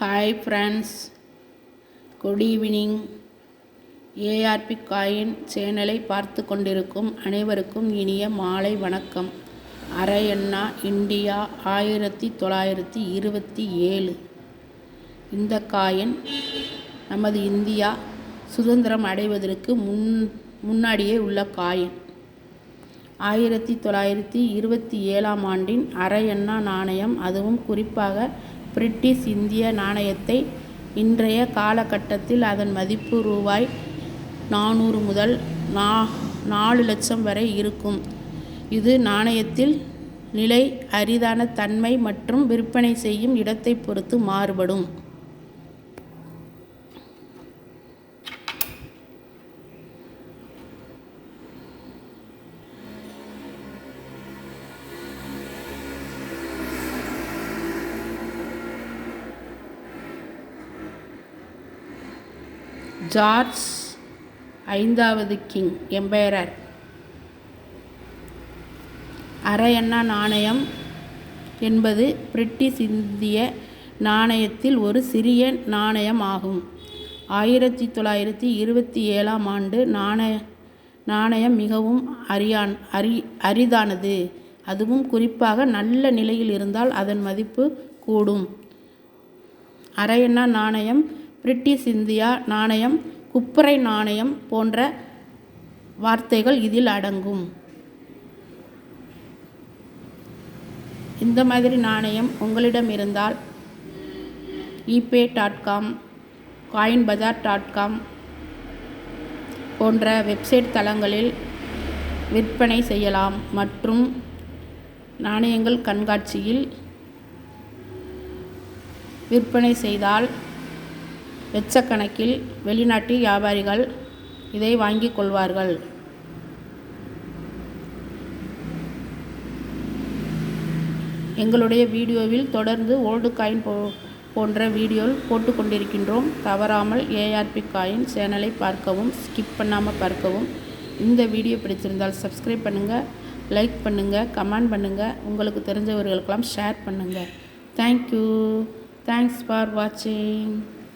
Hi friends good evening ARP coin சேனலை பார்த்து கொண்டிருக்கும் அனைவருக்கும் இனிய மாலை வணக்கம். அரையண்ணா இந்தியா ஆயிரத்தி தொள்ளாயிரத்தி இருபத்தி ஏழு. இந்த காயின் நமது இந்தியா சுதந்திரம் அடைவதற்கு முன் முன்னாடியே உள்ள காயின் ஆயிரத்தி தொள்ளாயிரத்தி இருபத்தி ஏழாம் ஆண்டின் அரையண்ணா நாணயம் அதுவும் குறிப்பாக பிரிட்டிஷ் இந்திய நாணயத்தை இன்றைய காலகட்டத்தில் அதன் மதிப்பு ரூபாய் நானூறு முதல் நா நாலு லட்சம் வரை இருக்கும். இது நாணயத்தில் நிலை அரிதான தன்மை மற்றும் விற்பனை செய்யும் இடத்தை பொறுத்து மாறுபடும். ஜார்ஜ் ஐந்தாவது கிங் எம்பையரர். அரையண்ணா நாணயம் என்பது பிரிட்டிஷ் இந்திய நாணயத்தில் ஒரு சிறிய நாணயம் ஆகும். ஆயிரத்தி தொள்ளாயிரத்தி இருபத்தி ஏழாம் ஆண்டு நாணய நாணயம் மிகவும் அரியான் அரி அரிதானது. அதுவும் குறிப்பாக நல்ல நிலையில் இருந்தால் அதன் மதிப்பு கூடும். அரையண்ணா நாணயம் பிரிட்டிஷ் இந்தியா நாணயம் குப்பரை நாணயம் போன்ற வார்த்தைகள் இதில் அடங்கும். இந்த மாதிரி நாணயம் உங்களிடம் இருந்தால் eBay dot com coin bazaar dot com போன்ற வெப்சைட் தளங்களில் விற்பனை செய்யலாம். மற்றும் நாணயங்கள் கண்காட்சியில் விற்பனை செய்தால் லட்சக்கணக்கில் வெளிநாட்டு வியாபாரிகள் இதை வாங்கிக் கொள்வார்கள். எங்களுடைய வீடியோவில் தொடர்ந்து ஓல்டு காயின் போ போன்ற வீடியோ போட்டு கொண்டிருக்கின்றோம் தவறாமல் ஏஆர்பி காயின் சேனலை பார்க்கவும் ஸ்கிப் பண்ணாமல் பார்க்கவும். இந்த வீடியோ பிடிச்சிருந்தால் சப்ஸ்கிரைப் பண்ணுங்கள் லைக் பண்ணுங்கள் கமெண்ட் பண்ணுங்கள் உங்களுக்கு தெரிஞ்சவர்களுக்கெல்லாம் ஷேர் பண்ணுங்கள் தேங்க்யூ தேங்க்ஸ் ஃபார் வாட்சிங்